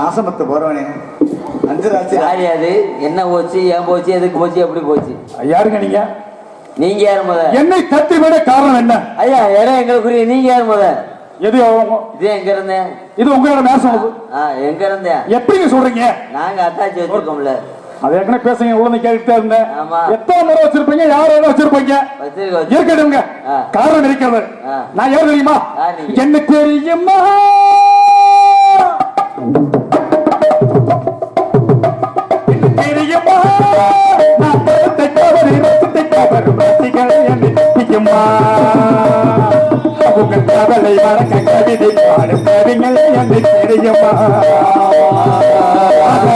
நாசமத்து போறவனே அஞ்சு ராசி யார் அது? என்ன போச்சு? ஏன் போச்சு? எதுக்கு போச்சு? எப்படி போச்சு? யாருங்க நீங்க? நீங்க யார் முத? என்னை தட்டி விட காரணம் என்ன? ஐயா இடம் எங்களுக்குரிய. நீங்க யார் முத? எது இது எங்க இருந்தேன் இது உங்களோட. ஆ எங்க இருந்தேன் எப்படிங்க சொல்றீங்க? நாங்க அத்தாச்சி வச்சிருக்கோம்ல. அது ஏற்கனவே பேசுங்க உள்ள கேட்டுட்டே இருந்தேன். எத்தனை முறை வச்சிருப்பீங்க யார் யாரும் வச்சிருப்பீங்க? இருக்கட்டுங்க. காரணம் இருக்கிறது. நான் யார் தெரியுமா? என்ன தெரியுமா தெரியுமா நான் உங்கள் கவலை மறக்க கவிதை பாடும் கவிஞர்களே என்று தெரியுமா?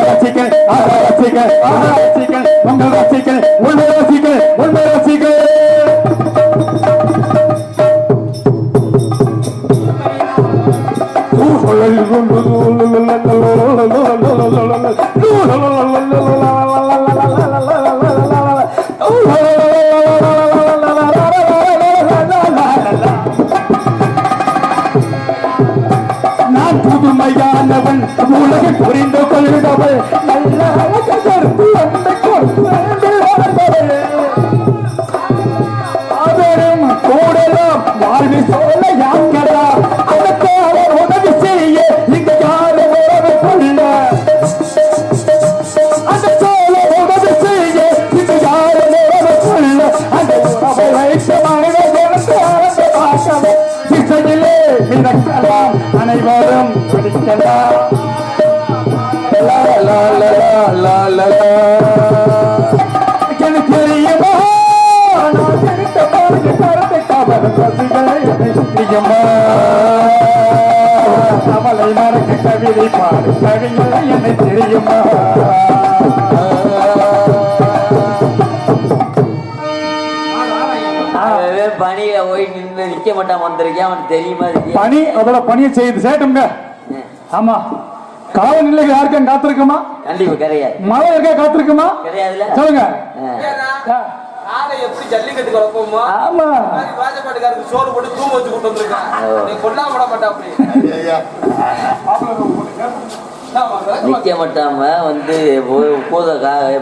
ரசிகள் ரசிகள் ரசிகள் உங்கள் ரசிகள் உண்மை ரசிகள் உண்மை ரசிகள் நான் புதுமையானவன் உலகை புரிந்து கொள்கிறவள் அனைவரும் படிக்கலாம் எனக்கு தெரியுமா நான் நினைத்த பாருங்க கருத்தை கவலை ரசிகளை தெரியுமா கவலை மறக்க கவிதை பாடு கவிஞரை என்னை தெரியுமா? நிக்க மாட்டான் வந்திருக்கேன் அவனுக்கு தெரியுமா பணி அதோட பணியை செய்து சேட்டுங்க ஆமா. காலநிலை யாருக்கும் காத்திருக்குமா? கண்டிப்பா கிடையாது. மழை இருக்கா காத்திருக்குமா? கிடையாதுல சொல்லுங்க. ஆமா. சோறு போட்டு தூங்க வச்சு கொண்டு வந்திருக்கான். விட நிக்க மாட்டாம வந்து பூத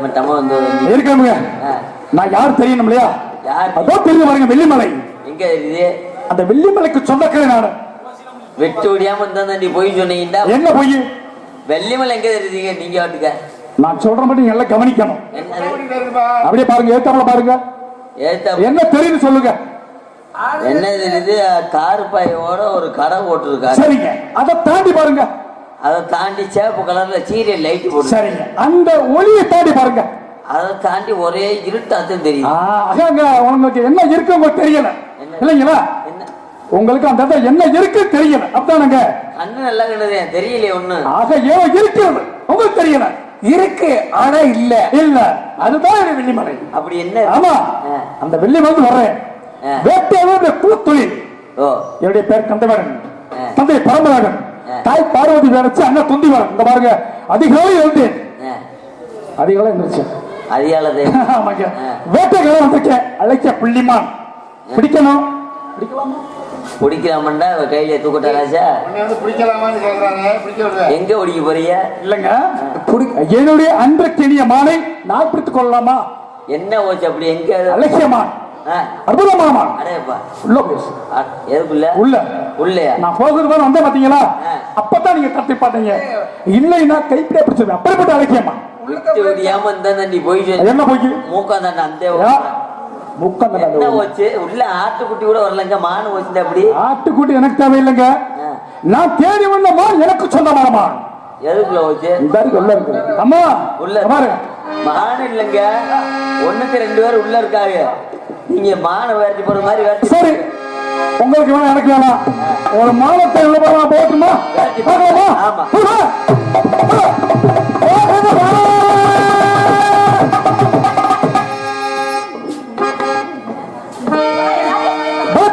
மாட்டாம வந்து ஆ. நான் யார் தெரியணும் இல்லையா? யார்? அதோ தெரியும் பாருங்க வெள்ளிமலை. எங்க இது அந்த வெள்ளிமலைக்கு சொந்தக்கார நாடு வெட்டு விடியாம இருந்தா நீ போய் சொன்னீங்கன்னா என்ன போய்? வெள்ளிமலை எங்க தெரியுங்க நீங்க வாட்டுக்க. நான் சொல்ற மட்டும் எல்லாம் கவனிக்கணும். அப்படியே பாருங்க ஏத்தாமல பாருங்க. என்ன தெரியுது சொல்லுங்க. என்ன தெரியுது? கார் பையோட ஒரு கடை போட்டிருக்காரு. சரிங்க. அதை தாண்டி பாருங்க. அதை தாண்டி சேப்பு கலர்ல சீரியல் லைட் போட்டு. சரிங்க. அந்த ஒளியை தாண்டி பாருங்க. அதை தாண்டி ஒரே இருட்டாத்தும் ஆ, தெரியும் என்ன இருக்கு உங்களுக்கு தெரியல? இல்லைங்களா? என்ன? உங்களுக்கு அந்த இடத்துல என்ன இருக்கு தெரியல. அப்படிதானுங்க கண்ணு நல்லா கண்டதே தெரியலையே ஒண்ணு. ஆக ஏதோ இருக்கிறது. உங்களுக்கு தெரியல. இருக்கு ஆனா இல்ல. இல்ல. அதுதான் வெள்ளிமலை. அப்படி என்ன ஆமா. அந்த வெள்ளிமலை வர்றேன். ஆ. வேட்டையாளர் குலத்தொழில் ஓ. என்னுடைய பேர் கந்தவேடன் ஆ. தந்தை பரமராகன். தாய் பார்வதி வேறச்சு அண்ணா துந்திவரன் இந்த பாருங்க. அதிகாலை எழுந்தேன். அதிகாலை ஆமாங்க. ஆ. வேட்டைக்கால வந்திருக்கேன். அழைக்க புள்ளிமான். பிடிக்கணும்? பிடிக்கலாமண்டா? அவ கையில தூக்கட்டா ராஜா. எங்க பிடிக்க போறீங்க? இல்லைங்க. என்னுடைய அன்பிற்கினிய மானை நான் பிடித்துக் கொள்ளலாமா? என்ன போச்சு அப்படி? எங்க? அற்புதமானமான் அடேப்பா உள்ள பேசு எதுக்குள்ள? உள்ள. உள்ளயா? நான் போகிறது வந்தேன் பாத்தீங்களா. அப்பதான் நீங்க கத்தி பாத்தீங்க இல்லைன்னா கைப்பிடியே பிடிச்சிருவேன். அப்படிப்பட்ட அலட்சியமா? இருந்தா நீ போய் என்ன போய் மூக்காந்தாண்ட அந்த முக்கம் என்ன போச்சு? உள்ள ஆட்டுக்குட்டி கூட வரலங்க மானு போச்சு அப்படி. ஆட்டுக்குட்டி எனக்கு தேவையில்லைங்க. நான் தேடி வந்த மான் எனக்கு சொந்தமான மான். எதுக்குள்ள போச்சு? இந்த இருக்கு, உள்ள இருக்கு. அம்மா உள்ள இங்க பாரு. மானு இல்லைங்க. ஒண்ணுக்கு ரெண்டு பேர் உள்ள இருக்காங்க. நீங்க மானை விரட்டி போற மாதிரி விரட்டி சரி. உங்களுக்கு எனக்கு வேணாம் ஒரு மானத்தை உள்ள போகலாம் போகலாமா ஆமா.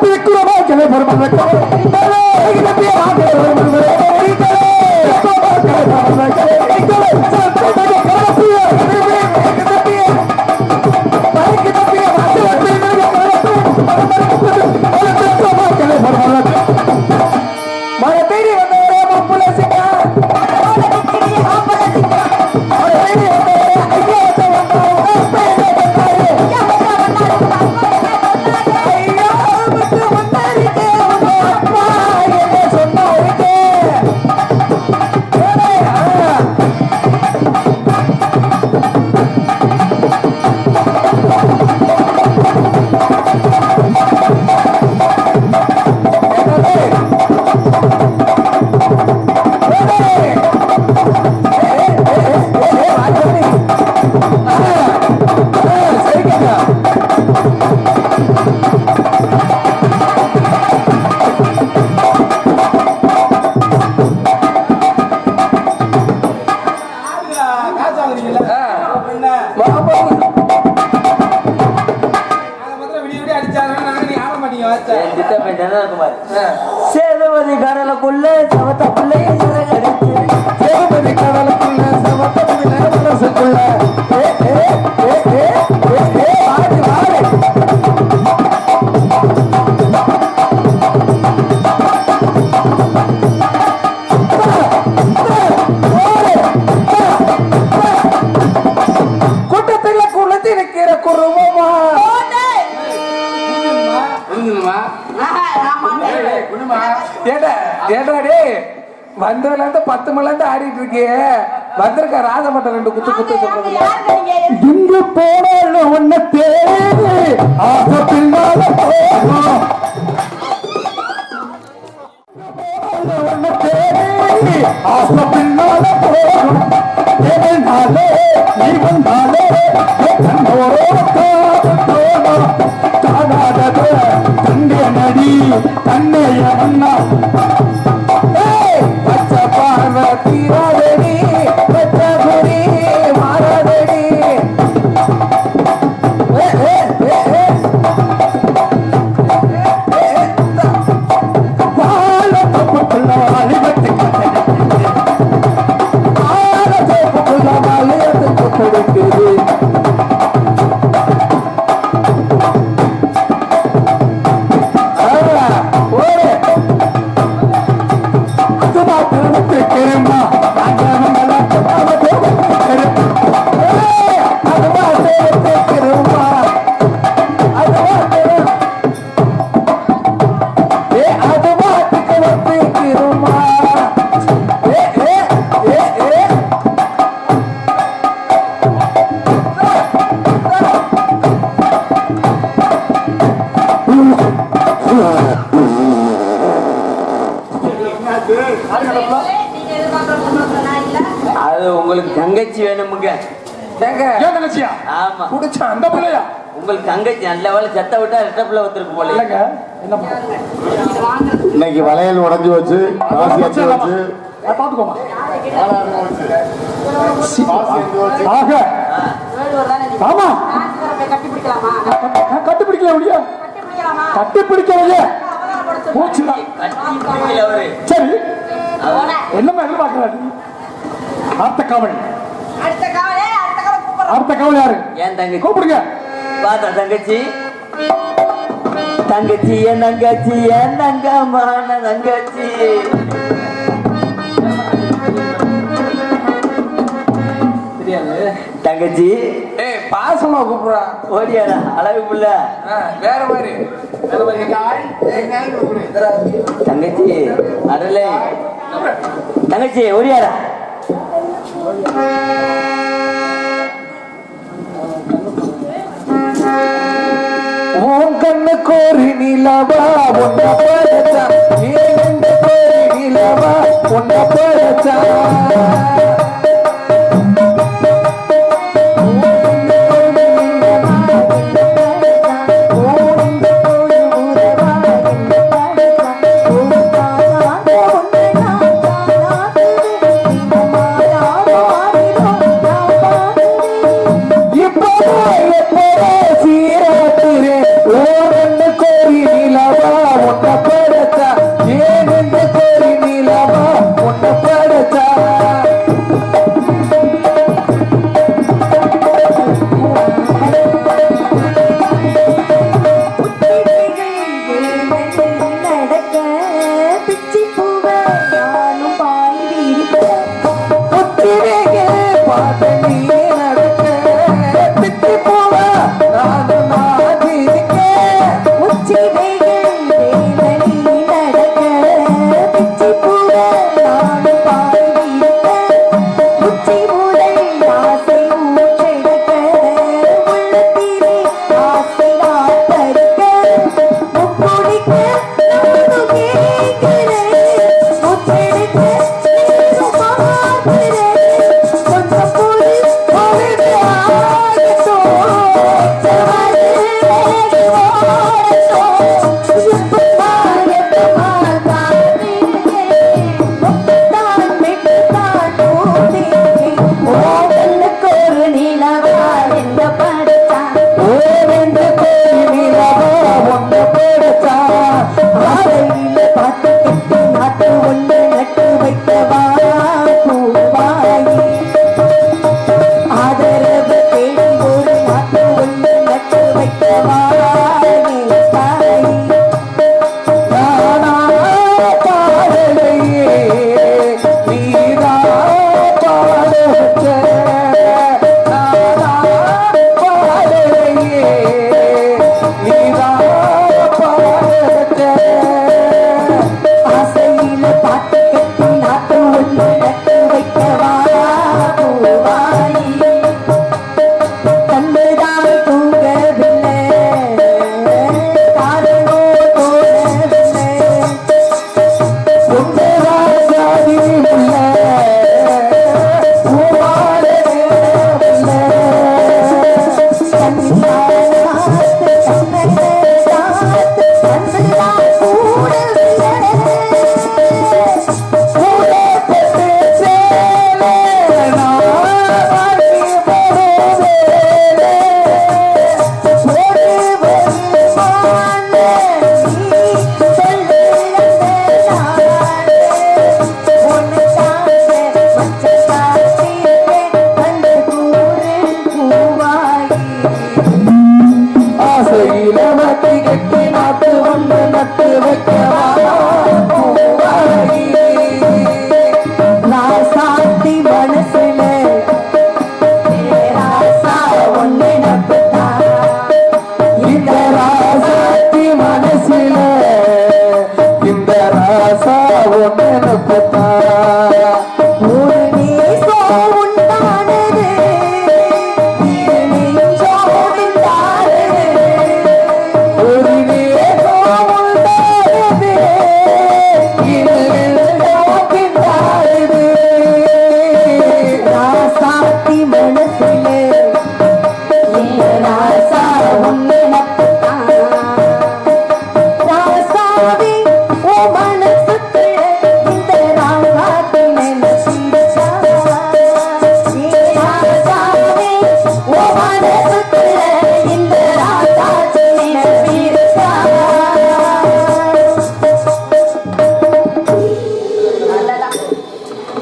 ఎక్కువ జన ధర్మ இருக்கியே வந்திருக்க ராஜமட்டம் ரெண்டு குத்து குத்து இங்கு போனாலும் உன்னை தங்கச்சி வேணுமுங்க. ஏங்க ஏன் தங்கச்சியா? ஆமா. குடிச்சா அந்த பிள்ளையா? உங்களுக்கு தங்கச்சி நல்ல வேலை செத்த விட்டா ரெட்டப்புல ஒருத்தருக்கு போல இல்லைங்க. இன்னைக்கு வளையல் உடைஞ்சு வச்சு காசு எடுத்து வச்சு. பாத்துக்கோமா வச்சு. ஆக. ஆமா. கட்டுப்பிடிக்கல முடியா கட்டுப்பிடிக்கலையே. போச்சுடா கட்டி பிடிக்கல அவரு. சரி. என்னமா எதிர்பார்க்கிறாரு? அடுத்த காவல் அடுத்த காவலே யாரு? ஏன் தங்கச்சி? கூப்பிடுங்க. பார்த்தா தங்கச்சி. தங்கச்சி என் தங்கச்சி என் தங்கமான தங்கச்சி. தங்கச்சி. ஏய் பாசமா கூப்பிடுறா. ஓடியாடா அழகு புள்ள. வேற மாதிரி. தங்கச்சி அடலை. தங்கச்சி ஓடியாடா. உன் கண்ணு கோரி நிலவா உன்ன படைச்சா. நீ கண்ணு கோரி நிலவா உன்ன படைச்சா.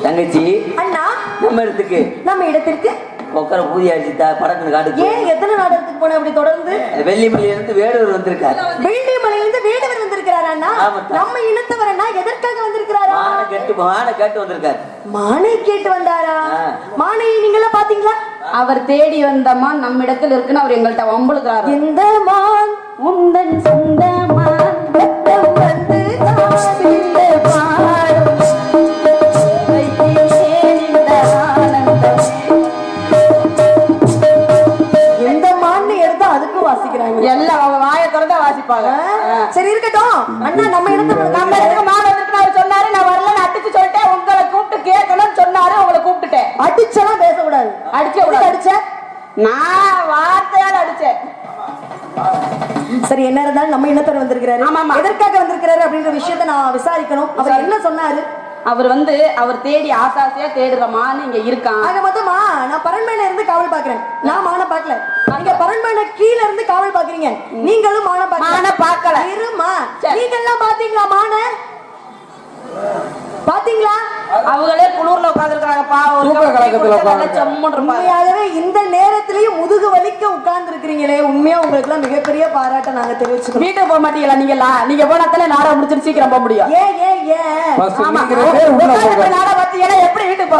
தங்கச்சி. அண்ணா. நம்ம இடத்துக்கு. நம்ம இடத்திற்கு. உட்கார பூதி அடிச்சுட்டா படத்துல காட்டுக்கு ஏன் எத்தனை நாடகத்துக்கு போன அப்படி தொடர்ந்து? வெள்ளிமலையில இருந்து வேடூர் வந்திருக்காரு. வெள்ளிமலையிலிருந்து வேடுவர் வந்திருக்கிறாரா அண்ணா. நம்ம இனத்தவர் அண்ணா எதற்காக வந்திருக்கிறாரா? மான கெட்டு மான கேட்டு வந்திருக்காரு. மானை கேட்டு வந்தாரா. மானை நீங்களா பாத்தீங்களா அவர் தேடி வந்த மான் நம்ம இடத்துல இருக்குன்னு அவர் எங்கள்கிட்ட வம்பளுக்காரு எந்த மான்? உந்தன் சொந்த மான் வந்து என்ன இருந்தாலும் நம்ம இனத்தர் வந்திருக்கிறாரு. ஆமா. எதற்காக வந்திருக்கிறாரு அப்படின்ற விஷயத்த நான் விசாரிக்கணும். அவர் என்ன சொன்னாரு? அவர் வந்து அவர் தேடி ஆசாசியா தேடுற மான் இங்க இருக்கான். ஆக மொத்தமா நான் பரண்மேல இருந்து காவல் பாக்குறேன் நான் மான பாக்கல நீங்க பரண்மேல கீழ இருந்து காவல் பாக்குறீங்க நீங்களும் மான பாக்கல மானை பார்க்கல. இருமா. நீங்க எல்லாம் பாத்தீங்களா மான? பாத்தீங்களா அவங்களே குளூர்ல உட்கார்ந்துருக்காங்க. உண்மையாகவே இந்த நேரத்திலயும் முதுகு வலிக்க உட்கார்ந்து இருக்கிறீங்களே உண்மையா உங்களுக்கு எல்லாம் மிகப்பெரிய பாராட்ட நாங்க தெரிவிச்சுக்கிறோம். வீட்டுக்கு போக மாட்டீங்களா நீங்களா நீங்க போனா தானே நாடகம் முடிச்சிட்டு சீக்கிரம் போக முடியும். ஏன் ஏன் ஏன்? எப்படி வீட்டுக்கு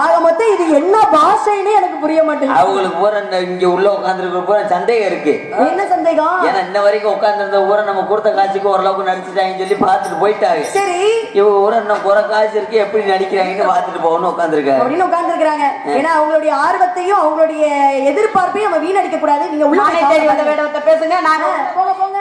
ஆக மொத்தம் இது என்ன பாஷைன்னு எனக்கு புரிய மாட்டேங்குது. அவங்களுக்கு பூரா இங்க உள்ள உட்காந்துருக்க பூரா சந்தேகம் இருக்கு. என்ன சந்தேகம்? ஏன்னா இன்ன வரைக்கும் உட்காந்துருந்த ஊரை நம்ம கொடுத்த காட்சிக்கு ஓரளவுக்கு நடிச்சுட்டாங்கன்னு சொல்லி பார்த்துட்டு போயிட்டாங்க. சரி. இவங்க ஊரை இன்னும் குறை காசு இருக்கு எப்படி நடிக்கிறாங்கன்னு பார்த்துட்டு போகணும்னு உட்காந்துருக்காரு அப்படின்னு உட்கார்ந்து இருக்காங்க ஏன்னா அவங்களுடைய ஆர்வத்தையும் அவங்களுடைய எதிர்பார்ப்பையும் நம்ம வீணடிக்க கூடாது. நீங்க உள்ள பேசுங்க நாங்க போங்க போங்க.